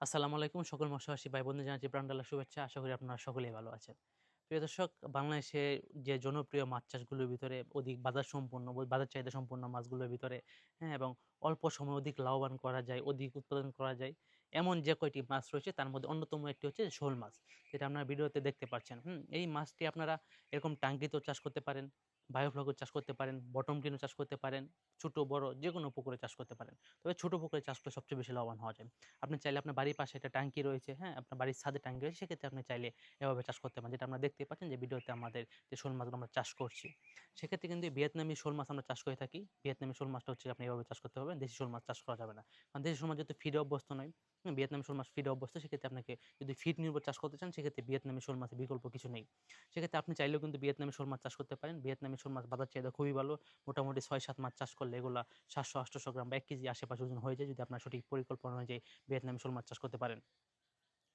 আসসালামু আলাইকুম। সকল মৎস্যবাসী ভাই বন্ধু জানাচ্ছি প্রাণডালা শুভেচ্ছা। আশা করি আপনারা সকলেই ভালো আছেন। প্রিয় দর্শক, বাংলাদেশে যে জনপ্রিয় মাছ চাষগুলোর ভিতরে অধিক বাজার সম্পন্ন, বাজার চাহিদা সম্পন্ন মাছগুলোর ভিতরে হ্যাঁ এবং অল্প সময় অধিক লাভবান করা যায়, অধিক উৎপাদন করা যায়, এমন যে কয়টি মাছ রয়েছে তার মধ্যে অন্যতম একটি হচ্ছে শোল মাছ, যেটা আপনারা ভিডিওতে দেখতে পাচ্ছেন। হুম, এই মাছটি আপনারা এরকম টাঙ্কিতেও চাষ করতে পারেন। বায়োফ্লগও চাষ করতে পারেন, বটম ক্লিনও চাষ করতে পারেন, ছোট, বড় যে কোনো পুকুরে চাষ করতে পারেন। তবে ছোট পুকুরে চাষ করলে সবচেয়ে বেশি লাভবান হওয়া যায়। আপনি চাইলে আপনার বাড়ির পাশে একটা ট্যাঙ্কি রয়েছে হ্যাঁ? আপনার বাড়ির ছাদে ট্যাঙ্কি রয়েছে, সেক্ষেত্রে আপনি চাইলে এভাবে চাষ করতে পারেন। যেটা আমরা দেখতে পাচ্ছেন যে ভিডিওতে আমাদের যে শোল মাছগুলো আমরা চাষ করছি, সেক্ষেত্রে কিন্তু ভিয়েতনামি শোল মাছ আমরা চাষ করে থাকি। ভিয়েতনামি শোল মাছটা হচ্ছে আপনি এভাবে চাষ করতে হবে দেশি শোল মাছ চাষ করা যাবে না। কারণ দেশি শোল মাছ যেহেতু ফিডে অভ্যস্ত নয় ভিয়েতনামি শোল মাছ ফিডে অভ্যস্ত, সেক্ষেত্রে আপনাকে যদি ফিড নির্ভর চাষ করতে চান, সেক্ষেত্রে ভিয়েতনামি শোল মাছের বিকল্প কিছু নেই। সেক্ষেত্রে আপনি চাইলেও কিন্তু ভিয়েতনামি শোল মাছ চাষ করতে পারেন, ভিয়েতনামি শোল মাছ বাজার চাহিদা খুবই ভালো। মোটামুটি ছয় সাত মাছ চাষ করলে এগুলো সাতশো, আটশো গ্রাম বা এক কেজি আশেপাশে ওজন হয়ে যায় যদি আপনার সঠিক পরিকল্পনা অনুযায়ী ভিয়েতনামি শোল মাছ চাষ করতে পারেন।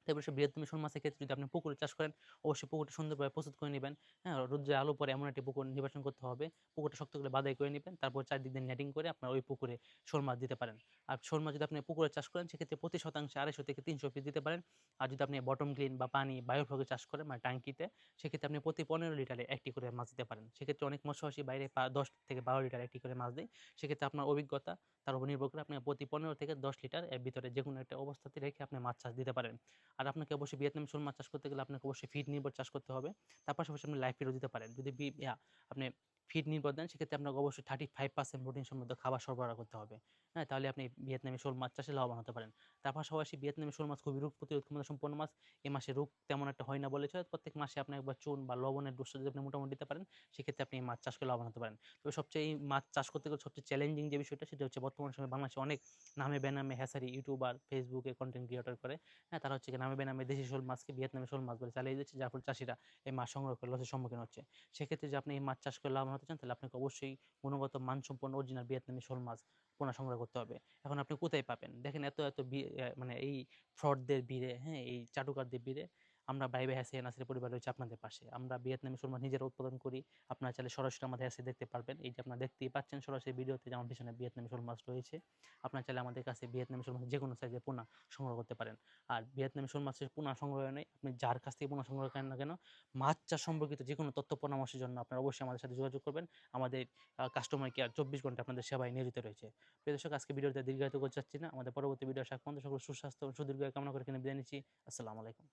তারপরে সে বৃহত্তম শোল মাছের ক্ষেত্রে যদি আপনি পুকুরে চাষ করেন, অবশ্যই পুকুরটা সুন্দরভাবে প্রস্তুত করে নেবেন। হ্যাঁ রোদ্রে আলো পরে এমন একটি পুকুর নির্বাচন করতে হবে, পুকুরটা শক্ত করে বাদাই করে নেবেন, তারপর চারদিক দিয়ে নেটিং করে আপনার ওই পুকুরে শোল মাছ দিতে পারেন। আর শোল মাছ যদি আপনি পুকুরে চাষ করেন, সেক্ষেত্রে প্রতি শতাংশে আড়াইশো থেকে তিনশো পিস দিতে পারেন। আর যদি আপনি বটম ক্লিন বা পানি বায়োফ্লগে চাষ করেন মানে ট্যাঙ্কিতে, সেক্ষেত্রে আপনি প্রতি পনেরো লিটারে একটি করে মাছ দিতে পারেন। সেক্ষেত্রে অনেক মৎস্যবাসী বাইরে দশ থেকে বারো লিটার একটি করে মাছ দেয়। সেক্ষেত্রে আপনার অভিজ্ঞতা, তার উপর নির্ভর করে আপনি প্রতি পনেরো থেকে দশ লিটার এর ভিতরে যে কোনো একটা অবস্থাতে রেখে আপনি মাছ চাষ দিতে পারেন। আর আপনাকে অবশ্যই ভিয়েতনামি শোল মাছ চাষ করতে গেলে আপনাকে অবশ্যই ফিড নির্ভর চাষ করতে হবে। তার পাশাপাশি আপনি লাইফ ফিডও দিতে পারেন। যদি আপনি ফিড নির্ভর দেন, সেক্ষেত্রে আপনাকে অবশ্যই থার্টি ফাইভ পার্সেন্ট প্রোটিন সমৃদ্ধ খাবার সরবরাহ করতে হবে। হ্যাঁ তাহলে আপনি ভিয়েতনামি শোল মাছ চাষে লাভবান হতে পারেন। তার পাশাপাশি ভিয়েতনামি শোল মাছ খুবই রোগ প্রতিরোধ ক্ষমতা সম্পন্ন মাছ। এই মাসে রোগ তেমন একটা হয় না বলেছে প্রত্যেক মাসে আপনি একবার চুন বা লবণের ডোজ যদি আপনি মোটামুটি দিতে পারেন, সেক্ষেত্রে আপনি মাছ চাষ করে লাভবান হতে পারেন। তবে সবচেয়ে এই মাছ চাষ করতে গেলে সবচেয়ে চ্যালেঞ্জিং যে বিষয়টা, সেটা হচ্ছে বর্তমান সময়ে বাংলাদেশে অনেক নামে, বেনামে, হ্যাসারি, ইউটিউবার ফেসবুকে কন্টেন্ট ক্রিয়েটর করে। হ্যাঁ তারা হচ্ছে নামে বেনামে দেশি শোল মাছকে ভিয়েতনামে শোল মাছ বলে চালিয়ে দিচ্ছে, যার ফলে চাষিরা এই মাছ সংগ্রহ করে লসের সম্মুখীন হচ্ছে। সেক্ষেত্রে যে আপনি এই মাছ চাষ করে লাভবান হতে চান, তাহলে আপনাকে অবশ্যই গুণগত মানসম্পন্ন অরিজিনাল ভিয়েতনামি শোল মাছ পোনা সংগ্রহ করতে হবে। এখন আপনি কোথায় পাবেন? দেখেন এত এত মানে এই ফ্রডদের ভিড়ে হ্যাঁ এই চাটুকারদের ভিড়ে আমরা বাইবে হ্যাসে নাসির পরিবার রয়েছে আপনাদের পাশে। আমরা ভিয়েতনামি মাছ নিজেরা উৎপাদন করি। আপনারা চাইলে সরাসরি আমাদের হ্যাসে দেখতে পারবেন। এই যে আপনারা দেখতেই পাচ্ছেন, সরাসরি ভিডিওতে যে আমার পিছনে ভিয়েতনামি শোল রয়েছে, আপনারা চাইলে আমাদের কাছে ভিয়েতনামি শোল যে কোনো সাইজের পোনা সংগ্রহ করতে পারেন। আর ভিয়েতনামি শোল পোনা সংগ্রহ নেই, আপনি যার কাছ থেকে পোনা সংগ্রহ করেন না কেন, মাছ চাষ সম্পর্কিত যে কোনো তথ্য পরামর্শের জন্য আপনারা অবশ্যই আমাদের সাথে যোগাযোগ করবেন। আমাদের কাস্টমার কেয়ার চব্বিশ ঘণ্টা আপনাদের সেবায় নিয়োজিত রয়েছে। প্রিয় দর্শক, আজকে ভিডিওতে দীর্ঘায়িত করতে চাচ্ছি না। আমাদের পরবর্তী ভিডিও পর্যন্ত সকল সুস্বাস্থ্য সুদীর্ঘ কামনা করে এখানে বিদায় নিচ্ছি। আসসালামু আলাইকুম।